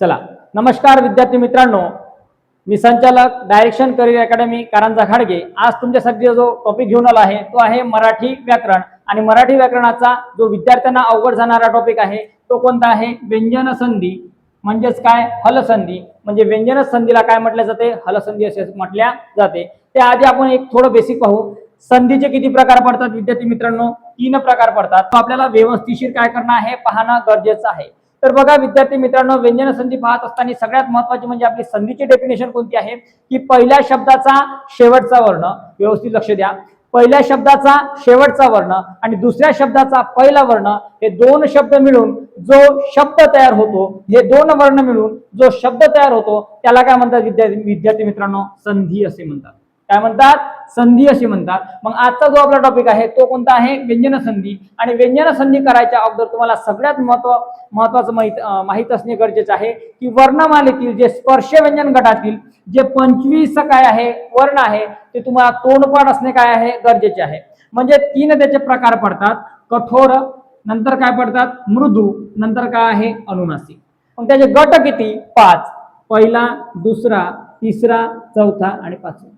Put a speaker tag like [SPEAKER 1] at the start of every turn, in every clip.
[SPEAKER 1] चला. नमस्कार विद्यार्थी मित्रांनो. मी संचालक direction career academy Karanja Khadge. आज तुमच्यासाठी जो टॉपिक घेऊन आला आहे तो आहे मराठी व्याकरण. आणि मराठी व्याकरणाचा जो विद्यार्थ्यांना अवघड जाणारा टॉपिक आहे तो कोणता आहे? व्यंजन संधी. म्हणजेच काय? हलसंधी म्हणजे व्यंजन संधीला काय म्हटलं जाते? हलसंधी असे म्हटल्या जाते. त्याआधी आपण एक थोडं बेसिक पाहू. संधीचे किती प्रकार पडतात विद्यार्थी मित्रांनो? तीन प्रकार पडतात. तो आपल्याला व्यवस्थिशीर काय करणं आहे? पाहणं गरजेचं आहे. तर बघा विद्यार्थी मित्रांनो व्यंजन संधी पाहत असताना सगळ्यात महत्वाची म्हणजे आपली संधीची डेफिनेशन कोणती आहे? की पहिल्या शब्दाचा शेवटचा वर्ण. व्यवस्थित लक्ष द्या. पहिल्या शब्दाचा शेवटचा वर्ण आणि दुसऱ्या शब्दाचा पहिला वर्ण हे दोन शब्द मिळून जो शब्द तयार होतो हे दोन वर्ण मिळून जो शब्द तयार होतो त्याला काय म्हणतात विद्यार्थी विद्यार्थी मित्रांनो? संधी असे म्हणतात. काय म्हणतात? संधी असे म्हणतात. मग आजचा जो आपला टॉपिक आहे तो कोणता आहे? व्यंजन संधी. आणि व्यंजन संधी करायच्या अगोदर तुम्हाला सगळ्यात महत्त्व महत्वाचं माहीत माहीत माहीत असणे गरजेचं आहे की वर्णमालेतील जे स्पर्श व्यंजन गटातील जे पंचवीस काय आहे वर्ण आहे ते तुम्हाला तोंडपाठ असणे काय आहे? गरजेचे आहे. म्हणजे तीन त्याचे प्रकार पडतात. कठोर नंतर काय पडतात? मृदू नंतर काय आहे? अनुनासिक. मग त्याचे गट किती? पाच. पहिला दुसरा तिसरा चौथा आणि पाचवा.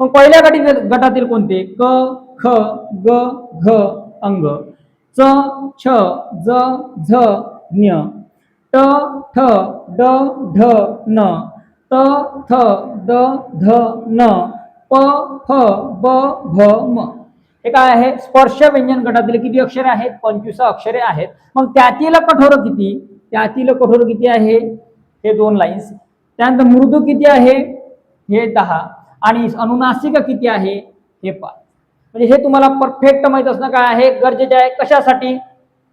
[SPEAKER 1] मग पहिल्या गटी गटातील कोणते? क ख ग घ अंग. च छ ज झ ज्ञ ट ठ ड ढ न. त थ द ध न. प फ ब भ म. हे काय आहे? स्पर्श व्यंजन गटातील किती अक्षरे आहेत? पंचवीस अक्षरे आहेत. मग त्यातील कठोर किती? त्यातील कठोर किती आहे? हे दोन लाईन्स त्यानंतर मृदू किती आहे? हे दहा. आणि अनुनासिक किती आहे हे पाच म्हणजे हे तुम्हाला परफेक्ट माहीत असणं काय आहे? गरजेचे आहे. कशासाठी?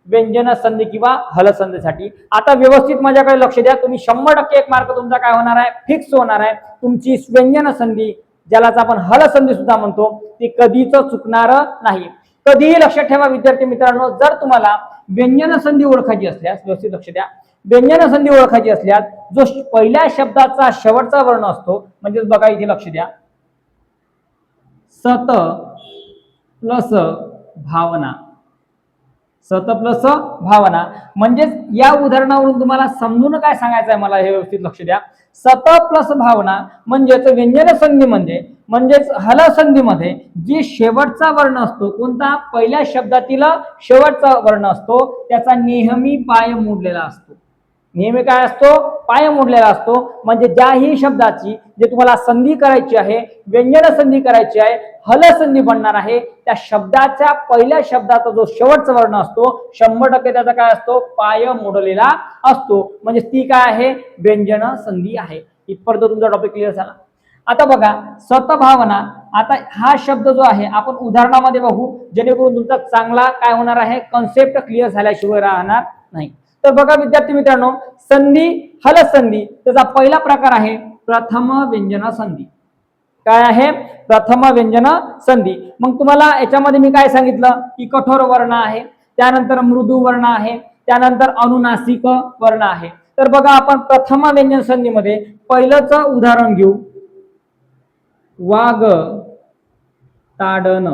[SPEAKER 1] व्यंजन संधी किंवा हलसंधीसाठी. आता व्यवस्थित माझ्याकडे लक्ष द्या. तुम्ही शंभर टक्के एक मार्क तुमचा काय होणार आहे? फिक्स होणार आहे. तुमची व्यंजन संधी ज्यालाच आपण हलसंधी सुद्धा म्हणतो ती कधीच चुकणार नाही. कधीही लक्षात ठेवा विद्यार्थी मित्रांनो. जर तुम्हाला व्यंजन संधी ओळखायची असल्यास व्यवस्थित लक्ष द्या. व्यंजन संधी ओळखायची असल्यास जो श- पहिल्या शब्दाचा शेवटचा वर्ण असतो म्हणजेच बघा इथे लक्ष द्या. सत प्लस भावना. सत प्लस भावना. म्हणजेच या उदाहरणावरून तुम्हाला समजून काय सांगायचं आहे मला हे व्यवस्थित लक्ष द्या. सत प्लस भावना म्हणजेच व्यंजन संधी म्हणजे म्हणजेच हल संधीमध्ये जी शेवटचा वर्ण असतो कोणता? पहिल्या शब्दातील शेवटचा वर्ण असतो त्याचा नेहमी पाय मोडलेला असतो. नेहमी काय असतो? पाय मोडलेला असतो. म्हणजे ज्याही शब्दाची जे तुम्हाला संधी करायची आहे व्यंजन संधी करायची आहे हल संधी बनणार आहे त्या शब्दाच्या पहिल्या शब्दाचा जो शेवटचा वर्ण असतो शंभर टक्के त्याचा काय असतो? पाय मोडलेला असतो. म्हणजे ती काय आहे? व्यंजन संधी आहे. इथपर्यंत तुमचा टॉपिक क्लिअर झाला. आता बघा स्वतभावना आता हा शब्द जो आहे आपण उदाहरणामध्ये बघू जेणेकरून तुमचा चांगला काय होणार आहे? कन्सेप्ट क्लिअर झाल्याशिवाय राहणार नाही. तर बघा विद्यार्थी मित्रांनो संधी हल संधी त्याचा पहिला प्रकार आहे प्रथम व्यंजन संधी. काय आहे? प्रथम व्यंजन संधी. मग तुम्हाला याच्यामध्ये मी काय सांगितलं? की कठोर वर्ण आहे त्यानंतर मृदू वर्ण आहे त्यानंतर अनुनासिक वर्ण आहे. तर बघा आपण प्रथम व्यंजन संधीमध्ये पहिलंच उदाहरण घेऊ. वाग ताडन.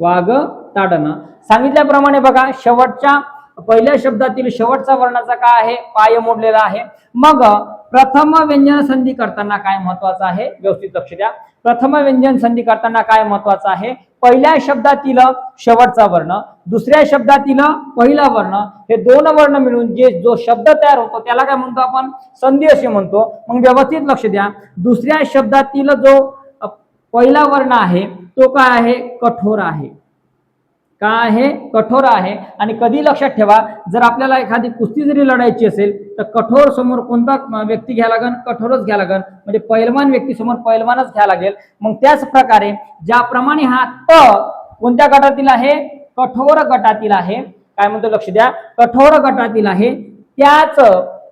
[SPEAKER 1] वाघ ताडन. सांगितल्याप्रमाणे बघा शेवटच्या पहिल्या शब्दातील शेवटचा वर्णाचा काय आहे? पाय मोडलेला आहे. मग प्रथम व्यंजन संधी करताना काय महत्वाचं आहे? व्यवस्थित लक्ष द्या. प्रथम व्यंजन संधी करताना काय महत्वाचं आहे? पहिल्या शब्दातील शेवटचा वर्ण दुसऱ्या शब्दातील पहिला वर्ण हे दोन वर्ण मिळून जे जो शब्द तयार होतो त्याला काय म्हणतो आपण? संधी असे म्हणतो. मग व्यवस्थित लक्ष द्या. दुसऱ्या शब्दातील जो पहिला वर्ण आहे तो काय आहे? कठोर आहे. का आहे? कठोर आहे. आणि कधी लक्षात ठेवा जर आपल्याला एखादी कुस्ती जरी लढायची असेल तर कठोर समोर कोणता व्यक्ती घ्या लागेल कठोरच घ्या लागेल म्हणजे पैलवान व्यक्ती समोर पैलवानच घ्या लागेल. मग त्याच प्रकारे ज्याप्रमाणे हा त कोणत्या गटातील आहे? कठोर गटातील आहे. काय म्हणतो लक्ष द्या? कठोर गटातील आहे. त्याच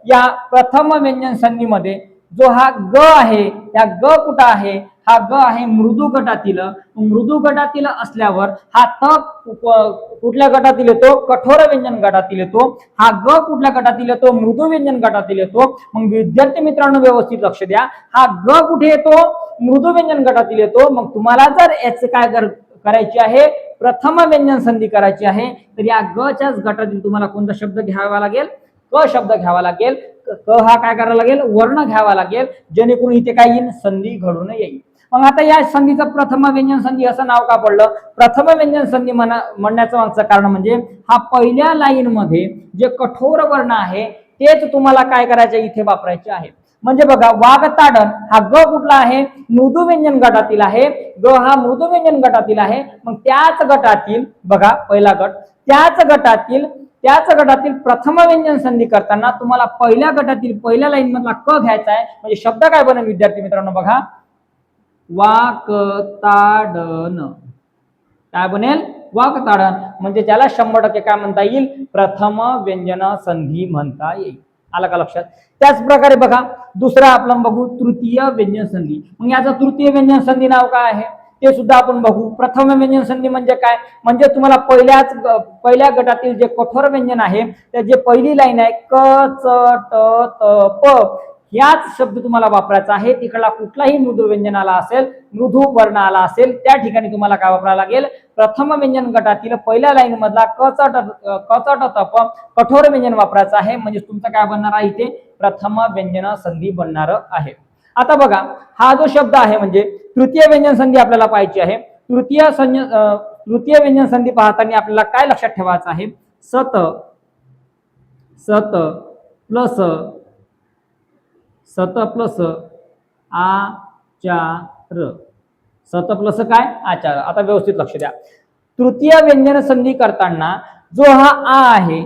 [SPEAKER 1] या प्रथम व्यंजन संधीमध्ये जो हा ग आहे त्या ग कुठं आहे? हा ग आहे मृदू गटातील. मृदू गटातील असल्यावर हा त कुठल्या गटातील येतो? कठोर व्यंजन गटातील येतो. हा ग कुठल्या गटातील येतो? मृदू व्यंजन गटातील येतो. मग विद्यार्थी मित्रांनो व्यवस्थित लक्ष द्या. हा ग कुठे येतो? मृदू व्यंजन गटातील येतो. मग तुम्हाला जर याचे काय कर- करायची आहे प्रथम व्यंजन संधी करायची आहे तर या गच्याच गटातील तुम्हाला कोणता शब्द घ्यावा लागेल? क शब्द घ्यावा लागेल. क हा काय करावा लागेल? वर्ण घ्यावा लागेल. जेणेकरून इथे काय येईल? संधी घडून येईल. मग आता या संधीचं प्रथम व्यंजन संधी असं नाव का पडलं? प्रथम व्यंजन संधी म्हणा म्हणण्याचं मागचं कारण म्हणजे हा पहिल्या लाईन मध्ये जे कठोर वर्ण आहे तेच तुम्हाला काय करायचे? इथे वापरायचे आहे. म्हणजे बघा वाघ ताडण हा ग कुठला आहे? मृदू व्यंजन गटातील आहे. ग हा मृदू व्यंजन गटातील आहे. मग त्याच गटातील बघा पहिला गट. त्याच गटातील त्याच गटातील प्रथम व्यंजन संधी करताना तुम्हाला पहिल्या गटातील पहिल्या लाईन मधला क घ्यायचा आहे. म्हणजे शब्द काय बनेल विद्यार्थी मित्रांनो बघा. वाकताडन. काय बनेल? वाकताडन. म्हणजे त्याला शंभर टक्के काय म्हणता येईल? प्रथम व्यंजन संधी म्हणता येईल. आलं का लक्षात? त्याच प्रकारे बघा दुसरा आपण बघू तृतीय व्यंजन संधी. मग याचं तृतीय व्यंजन संधी नाव काय आहे? ते सुद्धा आपण बघू. प्रथम व्यंजन संधी म्हणजे काय? म्हणजे तुम्हाला पहिल्याच पहिल्या गटातील जे कठोर व्यंजन आहे ते जे पहिली लाईन आहे क च ट त प. याच शब्द तुम्हाला वापरायचा आहे. तिकडला कुठलाही मृदू व्यंजन आला असेल मृदू वर्ण आला असेल त्या ठिकाणी तुम्हाला काय वापरायला लागेल? प्रथम व्यंजन गटातील पहिल्या लाईन मधला कचट कचट तप कठोर व्यंजन वापरायचं आहे. म्हणजे तुमचं काय बनणार आहे इथे? प्रथम व्यंजन संधी बनणार आहे. आता बघा हा जो शब्द आहे म्हणजे तृतीय व्यंजन संधी आपल्याला पाहायची आहे. तृतीय संय तृतीय व्यंजन संधी पाहताना आपल्याला काय लक्षात ठेवायचं आहे? सत सत प्लस सत प्लस आचार सत प्लस काय? आचार आता व्यवस्थित लक्ष द्या. तृतीय व्यंजन संधी करताना जो हा आ आहे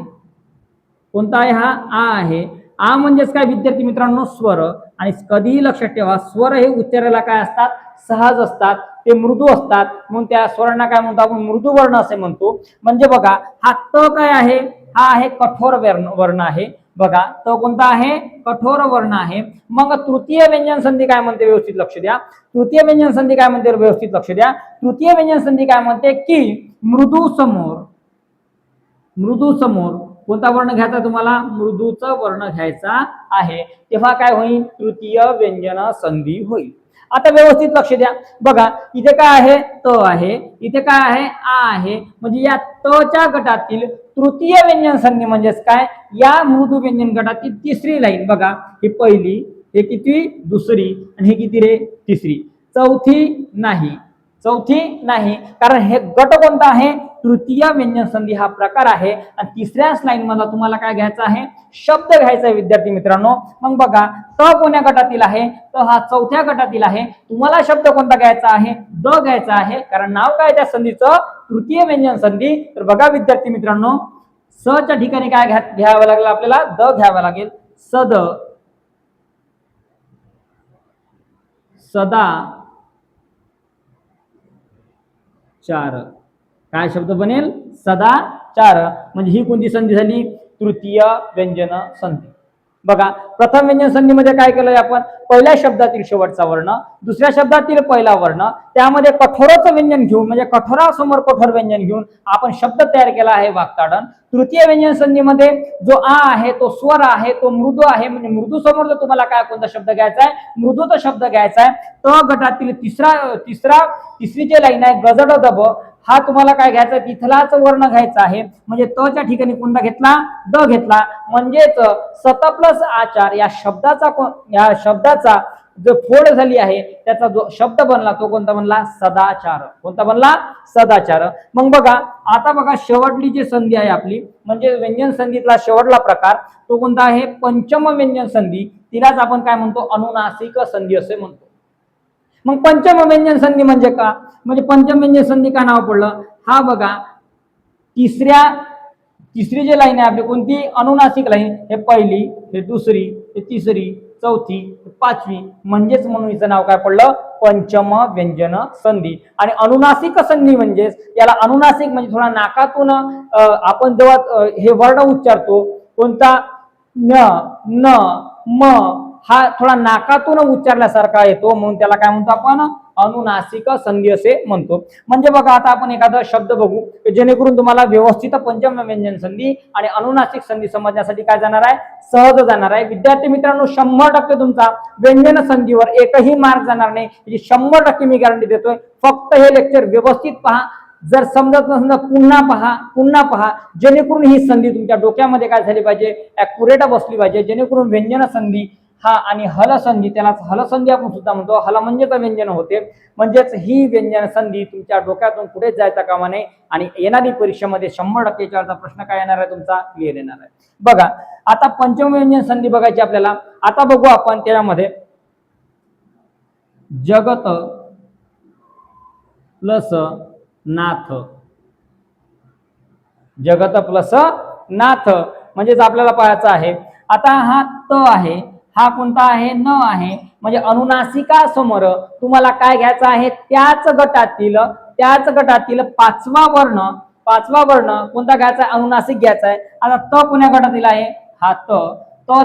[SPEAKER 1] कोणता आहे हा? आ आहे. आ म्हणजेच काय विद्यार्थी मित्रांनो? स्वर. आणि कधीही लक्षात ठेवा स्वर हे उच्चारायला काय असतात? सहज असतात. ते मृदू असतात. म्हणून त्या स्वरांना काय म्हणतो आपण? मृदू वर्ण असे म्हणतो. म्हणजे बघा हा त काय आहे? हा आहे कठोर वर्ण वर्ण आहे. बघा तो कोणता आहे? कठोर वर्ण आहे. मग तृतीय व्यंजन संधी काय म्हणते? व्यवस्थित लक्ष द्या. तृतीय व्यंजन संधी काय म्हणते? व्यवस्थित लक्ष द्या. तृतीय व्यंजन संधी काय म्हणते? की मृदू समोर मृदू समोर कोणता वर्ण घ्यायचा तुम्हाला? मृदूचा वर्ण घ्यायचा आहे. तेव्हा काय होईल? तृतीय व्यंजन संधी होईल. आता व्यवस्थित लक्ष द्या. बघा इथे काय आहे? त आहे. इथे काय आहे? आ आहे. म्हणजे या त च्या गटातील तृतीय व्यंजन संधी म्हणजेच काय? या मृदू व्यंजन गटातील तिसरी लाईन. बघा ही पहिली हे किती? दुसरी. आणि हे किती रे? तिसरी. चौथी नाही. चौथी नाही. कारण हे गट कोणता आहे? तृतीय व्यंजन संधी हा प्रकार आहे. आणि तिसऱ्या स्लाईन मधला तुम्हाला काय घ्यायचं आहे? शब्द घ्यायचा आहे विद्यार्थी मित्रांनो. मग बघा त कोण्या गटातील आहे? तर हा चौथ्या गटातील आहे. तुम्हाला शब्द कोणता घ्यायचा आहे? द घ्यायचा आहे. कारण नाव काय त्या संधीचं? तृतीय व्यंजन संधी. तर बघा विद्यार्थी मित्रांनो स च्या ठिकाणी काय घ्या घ्यावं लागेल आपल्याला? द घ्यावं लागेल. सद. सदा. चार. काय शब्द बनेल? सदा चार. म्हणजे ही कोणती संधी झाली? तृतीय व्यंजन संधी. बघा प्रथम व्यंजन संधीमध्ये काय केलंय आपण? पहिल्या शब्दातील शेवटचा वर्ण दुसऱ्या शब्दातील पहिला वर्ण त्यामध्ये कठोराचं व्यंजन घेऊन म्हणजे कठोरासमोर कठोर व्यंजन घेऊन आपण शब्द तयार केला आहे वाक्ताडन. तृतीय व्यंजन संधीमध्ये जो आ आहे तो स्वर आहे तो मृदू आहे म्हणजे मृदू समोर जर तुम्हाला काय कोणता शब्द घ्यायचा आहे मृदूचा शब्द घ्यायचा आहे त गटातील तिसरा तिसरा तिसरी जे लाईन आहे गजड दब हा तुम्हाला काय घ्यायचा तिथलाच वर्ण घ्यायचा आहे. म्हणजे त च्या ठिकाणी कोणता घेतला द घेतला. म्हणजेच सत प्लस आचार या शब्दाचा कोण या शब्दाचा जो फोड झाली आहे त्याचा जो शब्द बनला तो कोणता बनला? सदाचार. कोणता बनला? सदाचार. मग बघा आता बघा शेवटली जी संधी आहे आपली म्हणजे व्यंजन संधीतला शेवटला प्रकार तो कोणता आहे? पंचम व्यंजन संधी. तिलाच आपण काय म्हणतो? अनुनासिक संधी असे म्हणतो. मग पंचम व्यंजन संधी म्हणजे का? म्हणजे पंचम व्यंजन संधी का नाव पडलं? हा बघा तिसऱ्या तिसरी जी लाईन आहे आपली कोणती? अनुनासिक लाईन हे पहिली हे दुसरी हे तिसरी चौथी पाचवी. म्हणजेच म्हणून हिचं नाव काय पडलं? पंचम व्यंजन संधी. आणि अनुनासिक संधी म्हणजेच याला अनुनासिक म्हणजे थोडा नाकातून आपण जेव्हा हे वर्ण उच्चारतो कोणता? न न म हा थोडा नाकातून उच्चारल्यासारखा येतो म्हणून त्याला काय म्हणतो आपण? अनुनासिक संधी असे म्हणतो. म्हणजे बघा आता आपण एखादा शब्द बघू जेणेकरून तुम्हाला व्यवस्थित पंचम व्यंजन संधी आणि अनुनासिक संधी समजण्यासाठी काय जाणार आहे? सहज जाणार आहे. विद्यार्थी मित्रांनो शंभर टक्के तुमचा व्यंजन संधीवर एकही मार्क जाणार नाही. याची शंभर टक्के मी गॅरंटी देतोय फक्त हे लेक्चर व्यवस्थित पहा. जर समजत नसेल तर पुन्हा पहा पुन्हा पहा. जेणेकरून ही संधी तुमच्या डोक्यामध्ये काय झाली पाहिजे? ॲक्युरेट बसली पाहिजे. जेणेकरून व्यंजन संधी हा आणि हलसंधी त्यालाच त्याला आपण सुद्धा म्हणतो. हल म्हणजे तर व्यंजन होते? म्हणजेच ही व्यंजन संधी तुमच्या डोक्यातून कुठेच जायचा कामा नये आणि येणारी परीक्षेमध्ये शंभर टक्के विचारचा प्रश्न काय येणार आहे? तुमचा क्लिअर येणार आहे. बघा आता पंचम व्यंजन संधी बघायची आपल्याला. आता बघू आपण त्याच्यामध्ये जगत प्लस नाथ. जगत प्लस नाथ. म्हणजेच आपल्याला पाहायचं आहे. आता हा त आहे. हा कोणता आहे? न आहे. म्हणजे अनुनासिका समोर तुम्हाला काय घ्यायचं आहे? त्याच गटातील त्याच गटातील पाचवा वर्ण पाचवा वर्ण कोणता घ्यायचा आहे? अनुनासिक घ्यायचा आहे. आता त कोण्या गटातील आहे? हा त.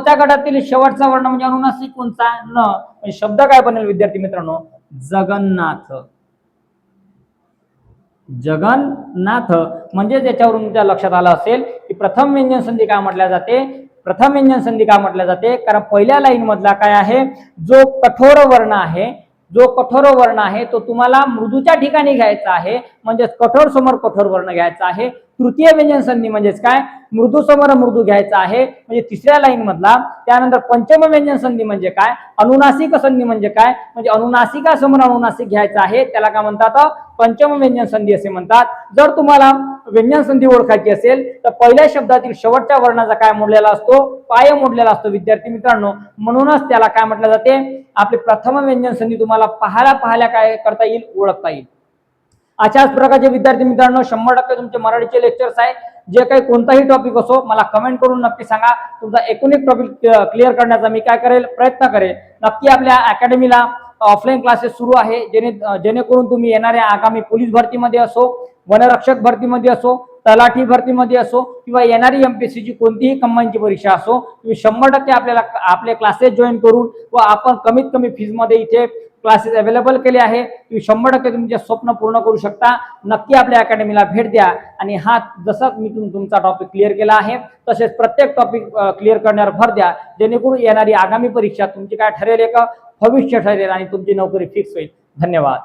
[SPEAKER 1] त्या गटातील शेवटचा वर्ण म्हणजे अनुनासिक कोणता न. म्हणजे शब्द काय बनेल विद्यार्थी मित्रांनो? जगन्नाथ. जगन्नाथ. म्हणजे ज्याच्यावरून तुमच्या लक्षात आलं असेल की प्रथम व्यंजन संधी काय म्हटल्या जाते? प्रथम व्यंजन संधी का म्हटल्या जाते. कारण पहिल्या लाईन मधला काय आहे? जो कठोर वर्ण आहे जो कठोर वर्ण आहे तो तुम्हाला मृदूच्या ठिकाणी घ्यायचा आहे. म्हणजेच कठोर समोर कठोर वर्ण घ्यायचा आहे. तृतीय व्यंजन संधी म्हणजेच काय? मृदू समोर मृदू घ्यायचा आहे. म्हणजे तिसऱ्या लाईन मधला. त्यानंतर पंचम व्यंजन संधी म्हणजे काय? अनुनासिक संधी म्हणजे काय? म्हणजे अनुनासिका समोर अनुनासिक घ्यायचा आहे. त्याला काय म्हणतात? पंचम व्यंजन संधी असे म्हणतात. जर तुम्हाला व्यंजन संधी ओळखायची असेल तर पहिल्या शब्दातील शेवटच्या वर्णाचा काय मोडलेला असतो? पाय मोडलेला असतो विद्यार्थी मित्रांनो. म्हणूनच त्याला काय म्हटलं जाते? आपली प्रथम व्यंजन संधी तुम्हाला पाहायला पाहायला काय करता येईल? ओळखता येईल. अशाच प्रकारचे विद्यार्थी मित्रांनो शंभर टक्के तुमचे मराठीचे लेक्चर्स आहे. जे काही कोणताही टॉपिक असो मला कमेंट करून नक्की सांगा. तुमचा एकूण एक टॉपिक क्लिअर करण्याचा मी काय करेल? प्रयत्न करेल. नक्की आपल्या अकॅडमीला ऑफलाईन क्लासेस सुरू आहे. जेणे जेणेकरून तुम्ही येणाऱ्या आगामी पोलीस भरतीमध्ये असो वनरक्षक भरतीमध्ये असो तलाठी भरतीमध्ये असो किंवा येणारी एमपीएससीची कोणतीही कंबाईनची परीक्षा असो तुम्ही शंभर टक्के आपल्याला आपले क्लासेस जॉईन करून व आपण कमीत कमी फीजमध्ये इथे क्लासेस अवेलेबल केले आहे. तुम्ही शंभर टक्के तुमचे स्वप्न पूर्ण करू शकता. नक्की आपल्या अकॅडमीला भेट द्या. आणि हा जसा मी तुम तुमचा टॉपिक क्लिअर केला आहे तसेच प्रत्येक टॉपिक क्लिअर करण्यावर भर द्या. जेणेकरून येणारी आगामी परीक्षा तुमची काय ठरेल एक? भविष्य ठरेल आणि तुमची नोकरी फिक्स होईल. धन्यवाद.